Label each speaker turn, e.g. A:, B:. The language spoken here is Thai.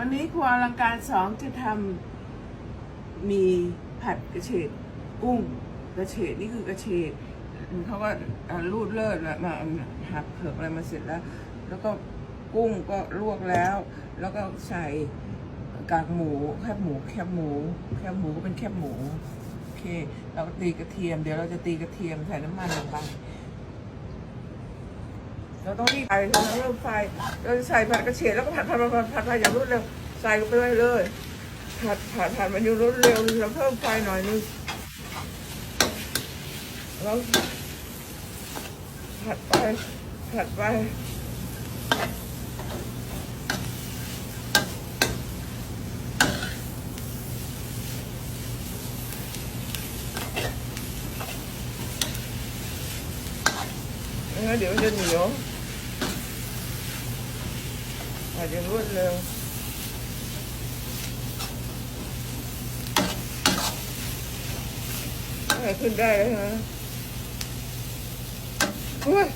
A: วันนี้ครัวอลังการสองจะทำมีผัดกระเฉดกุ้งกระเฉดนี่คือกระเฉดเขาก็รูดเลิศมาหักเผือกอะไรมาเสร็จแล้ว แล้วก็กุ้งก็ลวกแล้ว แล้วก็ใส่กากหมูแคบหมูแคบหมูแคบหมูก็เป็นแคบหมูโอเค เราก็ตีกระเทียม เดี๋ยวเราจะตีกระเทียมใส่น้ำมันลงไป เราต้องรีบไปเราเริ่มไฟเราจะใส่ผัดกระเฉดแล้วก็ผัดผัดผัดผัดผัดผัดอย่างรวดเร็วใส่ไปเลยเลย ผัดผัดผัดมันอยู่รวดเร็วเราเพิ่มไฟหน่อยนึงแล้วผัดไปผัดไปเดี๋ยวจะเหนียว อย่างรวดเร็วขึ้นได้แล้วนะเฮ้ย